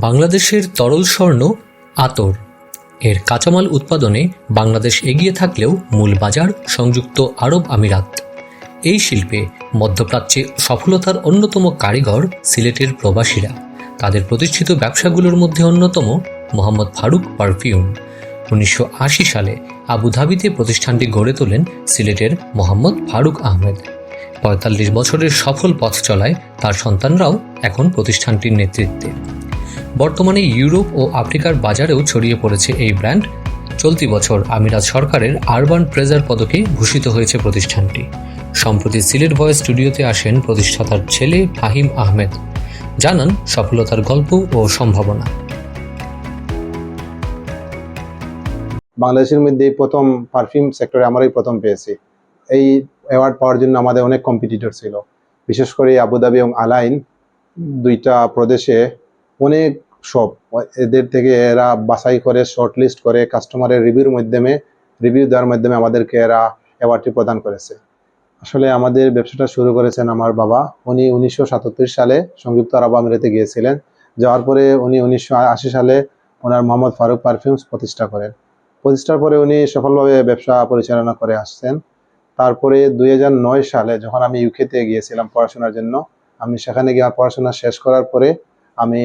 বাংলাদেশের তরল স্বর্ণ আতর। এর কাঁচামাল উৎপাদনে বাংলাদেশ এগিয়ে থাকলেও মূল বাজার সংযুক্ত আরব আমিরাত। এই শিল্পে মধ্যপ্রাচ্যে সফলতার অন্যতম কারিগর সিলেটের প্রবাসীরা। তাদের প্রতিষ্ঠিত ব্যবসাগুলোর মধ্যে অন্যতম মোহাম্মদ ফারুক পারফিউম। উনিশশো আশি সালে আবুধাবিতে প্রতিষ্ঠানটি গড়ে তোলেন সিলেটের মোহাম্মদ ফারুক আহমেদ। পঁয়তাল্লিশ বছরের সফল পথ চলায় তার সন্তানরাও এখন প্রতিষ্ঠানটির নেতৃত্বে। বর্তমানে ইউরোপ ও আফ্রিকার বাজারেও ছড়িয়ে পড়েছে এই ব্র্যান্ড। চলতি বছর আমিরাত সরকারের আরবান ট্রেজার পদকে ভূষিত হয়েছে প্রতিষ্ঠানটি। সম্প্রতি সিলেট ভয়েস স্টুডিওতে আসেন প্রতিষ্ঠাতার ছেলে ফাহিম আহমেদ। জানান সফলতার গল্প ও সম্ভাবনা। বাংলাদেশের মধ্যে প্রথম পারফিউম সেক্টরে আমরাই প্রথম পেয়েছি। এই অ্যাওয়ার্ড পাওয়ার জন্য আমাদের অনেক কম্পিটিটর ছিল। বিশেষ করে আবুধাবি এবং আলাইন দুইটা প্রদেশে অনেক শপ এদের থেকে এরা বাছাই করে শর্ট লিস্ট করে কাস্টমারের রিভিউর মাধ্যমে রিভিউ দেওয়ার মাধ্যমে আমাদেরকে এরা অ্যাওয়ার্ডটি প্রদান করেছে। আসলে আমাদের ব্যবসাটা শুরু করেছেন আমার বাবা। উনি উনিশশো সাতাত্তর সালে সংযুক্ত আরব আমিরাতে গিয়েছিলেন। যাওয়ার পরে উনি উনিশশো আশি সালে ওনার মোহাম্মদ ফারুক পারফিউমস প্রতিষ্ঠা করেন। প্রতিষ্ঠার পরে উনি সফলভাবে ব্যবসা পরিচালনা করে আসছেন। তারপরে দুই হাজার নয় সালে যখন আমি ইউকেতে গিয়েছিলাম পড়াশোনার জন্য, আমি সেখানে গিয়ে পড়াশোনা শেষ করার পরে আমি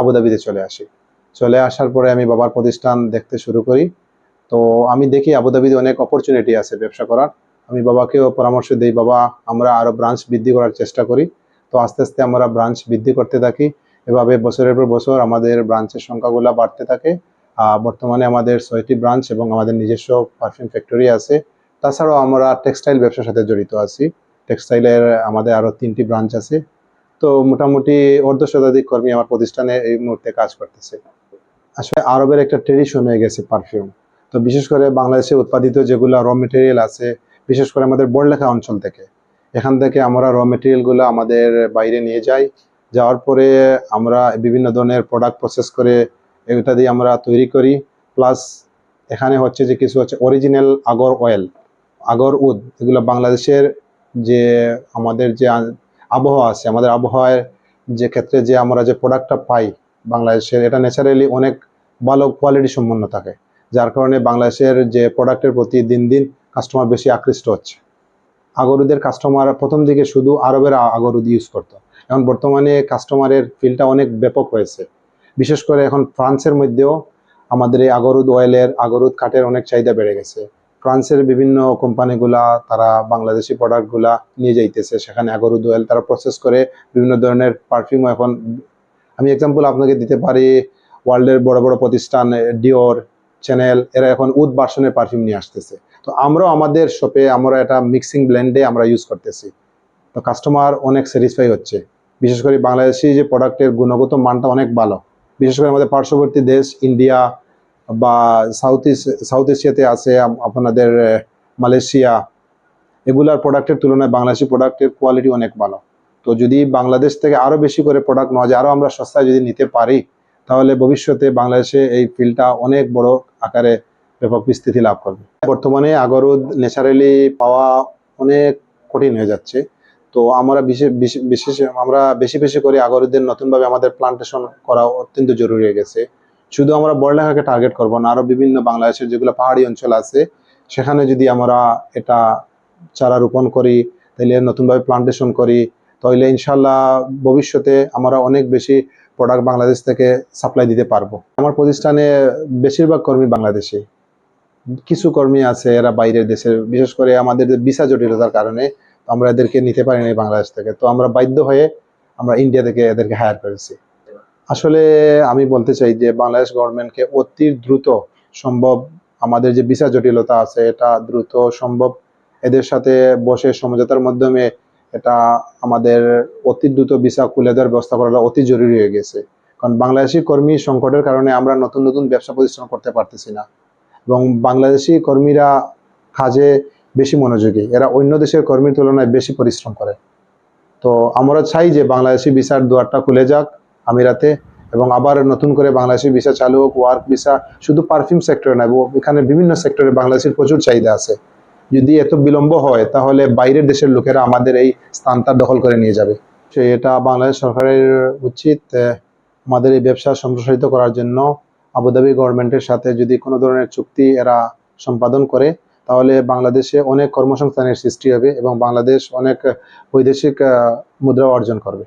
আবুধাবিতে চলে আসি। চলে আসার পরে আমি বাবার প্রতিষ্ঠান দেখতে শুরু করি। তো আমি দেখি আবুধাবিতে অনেক অপরচুনিটি আছে ব্যবসা করার। আমি বাবাকেও পরামর্শ দিই, বাবা, আমরা আরও ব্রাঞ্চ বৃদ্ধি করার চেষ্টা করি। তো আস্তে আস্তে আমরা ব্রাঞ্চ বৃদ্ধি করতে থাকি। এভাবে বছরের পর বছর আমাদের ব্রাঞ্চের সংখ্যাগুলো বাড়তে থাকে। বর্তমানে আমাদের ছয়টি ব্রাঞ্চ এবং আমাদের নিজস্ব পারফিউম ফ্যাক্টরি আছে। তাছাড়াও আমরা টেক্সটাইল ব্যবসার সাথে জড়িত আছি। টেক্সটাইলের আমাদের আরও তিনটি ব্রাঞ্চ আছে। তো মোটামুটি অর্ধ শতাধিক কর্মী আমার প্রতিষ্ঠানে এই মুহূর্তে কাজ করতেছে। আসলে আরবের একটা ট্রেডিশন হয়ে গেছে পারফিউম তো বিশেষ করে বাংলাদেশে উৎপাদিত যেগুলো র মেটেরিয়াল আছে, বিশেষ করে আমাদের বড়লেখা অঞ্চল থেকে, এখান থেকে আমরা র মেটেরিয়ালগুলো আমাদের বাইরে নিয়ে যাই। যাওয়ার পরে আমরা বিভিন্ন ধরনের প্রোডাক্ট প্রসেস করে এটা দিয়ে আমরা তৈরি করি। প্লাস এখানে হচ্ছে যে কিছু হচ্ছে অরিজিনাল আগর অয়েল আগর উদ, এগুলো বাংলাদেশের যে আমাদের যে আবহাওয়া আছে। আমাদের আবহাওয়ার যে ক্ষেত্রে যে আমরা যে প্রোডাক্টটা পাই বাংলাদেশের, এটা ন্যাচারালি অনেক ভালো কোয়ালিটি সম্পন্ন থাকে। যার কারণে বাংলাদেশের যে প্রোডাক্টের প্রতি দিন দিন কাস্টমার বেশি আকৃষ্ট হচ্ছে। আগরুদের কাস্টমার প্রথম দিকে শুধু আরবের আগরুদ ইউজ করতো। এখন বর্তমানে কাস্টমারের ফিল্ডটা অনেক ব্যাপক হয়েছে। বিশেষ করে এখন ফ্রান্সের মধ্যেও আমাদের এই আগরুদ অয়েলের আগরুদ কাঠের অনেক চাহিদা বেড়ে গেছে। ফ্রান্সের বিভিন্ন কোম্পানিগুলা, তারা বাংলাদেশি প্রোডাক্টগুলা নিয়ে যাইতেছে। সেখানে আগরুদ অয়েল তারা প্রসেস করে বিভিন্ন ধরনের পারফিউম এখন আমি এক্সাম্পল আপনাকে দিতে পারি ওয়ার্ল্ডের বড় বড় প্রতিষ্ঠান ডিওর চ্যানেল এরা এখন উদ ভার্সনের পারফিউম নিয়ে আসতেছে। তো আমরাও আমাদের শপে আমরা এটা মিক্সিং ব্লেন্ডে আমরা ইউজ করতেছি। তো কাস্টমার অনেক স্যাটিসফাই হচ্ছে। বিশেষ করে বাংলাদেশি যে প্রোডাক্টের গুণগত মানটা অনেক ভালো। বিশেষ করে আমাদের পার্শ্ববর্তী দেশ ইন্ডিয়া বা সাউথ ইস্ট সাউথ এশিয়াতে আছে আপনাদের মালয়েশিয়া এগুলার প্রোডাক্টের তুলনায় বাংলাদেশি প্রোডাক্টের কোয়ালিটি অনেক ভালো। তো যদি বাংলাদেশ থেকে আরও বেশি করে প্রোডাক্ট নেওয়া যায় আরও আমরা সস্তায় যদি নিতে পারি, তাহলে ভবিষ্যতে বাংলাদেশে এই ফিল্ডটা অনেক বড় আকারে ব্যাপক বিস্তৃতি লাভ করবে। বর্তমানে আগরুদ ন্যাচারালি পাওয়া অনেক কঠিন হয়ে যাচ্ছে। তো আমরা বিশেষ বিশেষ- আমরা বেশি বেশি করে আগরুদের নতুনভাবে আমাদের প্লান্টেশন করা অত্যন্ত জরুরি হয়ে গেছে। শুধু আমরা বড়লেখাকে টার্গেট করব না, আরও বিভিন্ন বাংলাদেশের যেগুলো পাহাড়ি অঞ্চল আছে, সেখানে যদি আমরা এটা চারা রোপণ করি, তাহলে নতুনভাবে প্লান্টেশন করি, তাহলে ইনশাল্লাহ ভবিষ্যতে আমরা অনেক বেশি প্রোডাক্ট বাংলাদেশ থেকে সাপ্লাই দিতে পারব। আমার প্রতিষ্ঠানে বেশিরভাগ কর্মী বাংলাদেশি। কিছু কর্মী আছে এরা বাইরের দেশের বিশেষ করে আমাদের ভিসা জটিলতার কারণে আমরা এদেরকে নিতে পারিনি বাংলাদেশ থেকে। তো আমরা বাধ্য হয়ে আমরা ইন্ডিয়া থেকে এদেরকে হায়ার করেছি। আসলে আমি বলতে চাই যে বাংলাদেশ গভর্নমেন্টকে অতি দ্রুত সম্ভব আমাদের যে ভিসা জটিলতা আছে, এটা দ্রুত সম্ভব। এদের সাথে বসে সমঝোতার মাধ্যমে এটা আমাদের অতি দ্রুত ভিসা খুলে দেওয়ার ব্যবস্থা করাটা অতি জরুরি হয়ে গেছে। কারণ বাংলাদেশি কর্মী সংকটের কারণে আমরা নতুন নতুন ব্যবসা প্রতিষ্ঠান করতে পারতেছি না এবং বাংলাদেশি কর্মীরা কাজে বেশি মনোযোগী, এরা অন্য দেশের কর্মীর তুলনায় বেশি পরিশ্রম করে। তো আমরা চাই যে বাংলাদেশি ভিসার দুয়ারটা খুলে যাক আমিরাতে এবং আবার নতুন করে বাংলাদেশি ভিসা চালু হোক ওয়ার্ক ভিসা শুধু পারফিউম সেক্টরে না এখানে বিভিন্ন সেক্টরে বাংলাদেশের প্রচুর চাহিদা আছে। যদি এত বিলম্ব হয়, তাহলে বাইরের দেশের লোকেরা আমাদের এই স্থানটা দখল করে নিয়ে যাবে। সে এটা বাংলাদেশ সরকারের উচিত আমাদের এই ব্যবসা সম্প্রসারিত করার জন্য। আবুধাবি গভর্নমেন্টের সাথে যদি কোনো ধরনের চুক্তি এরা সম্পাদন করে, তাহলে বাংলাদেশে অনেক কর্মসংস্থানের সৃষ্টি হবে এবং বাংলাদেশ অনেক বৈদেশিক মুদ্রা অর্জন করবে।